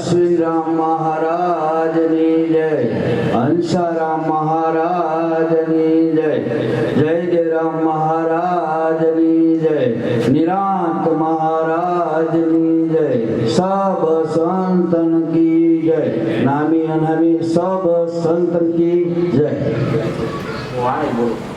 અશ્વિનરામ મહારાજની જય હંસારામ મહારાજની જય જય દેરામ મહારાજની જય, નિરાંત મહારાજની જય, સબ સંતન કી જય, નામી અનામી સબ સંતન કી જય. ગોટપમાં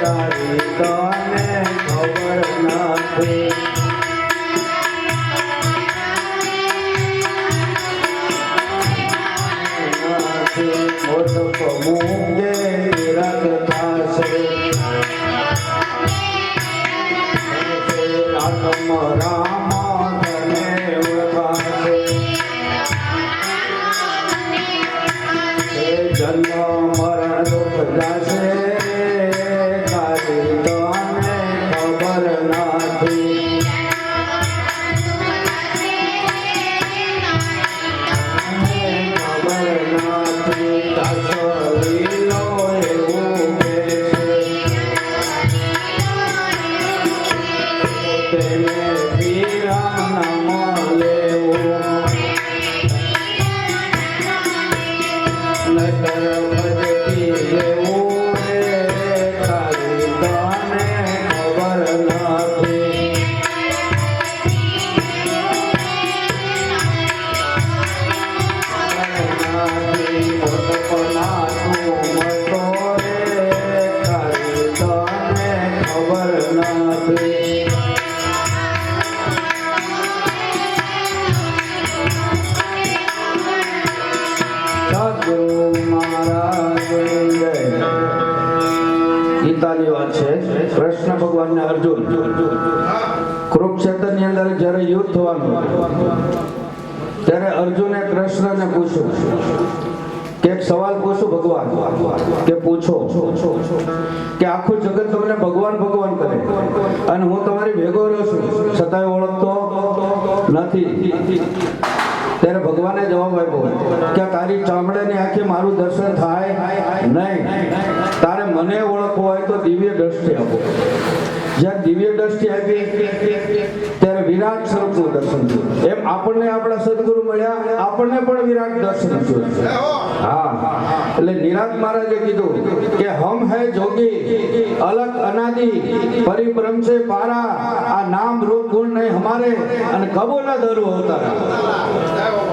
તારી તને ખબર નથી But I ગીતાની વાત છે, કૃષ્ણ ભગવાન ને અર્જુન. કુરુક્ષેત્રની અંદર જ્યારે યુદ્ધ થવાનું ત્યારે અર્જુને કૃષ્ણને પૂછ્યું કે સવાલ પૂછું ભગવાન, કે પૂછો કે આખું જગત તમને ભગવાન ભગવાન કરે. અને હું તમારી ભેગો રહ્યો છું, છતાંય ઓળખતો નથી. ભગવાને જવાબ આપ્યો કે તારી ચામડાની આંખે મારું દર્શન થાય? નહીં. તારે મને ઓળખવો હોય તો દિવ્ય દ્રષ્ટિ આપો. જ્યાં દિવ્ય દ્રષ્ટિ આવી ત્યારે વિરાટ સ્વરૂપનું દર્શન થયું. એમ આપણને આપણા સદગુરુ મળ્યા, આપણને પણ વિરાટ દર્શન થયું. હા. એટલે નિરાજ મહારાજે કીધું કે હમ હે જોગી, અલગ અનાદિ, પરિભ્રમ છે પારા, આ નામ રૂપ ગુણ નહીં હમારે અને કબો ના ધરું અવતારા.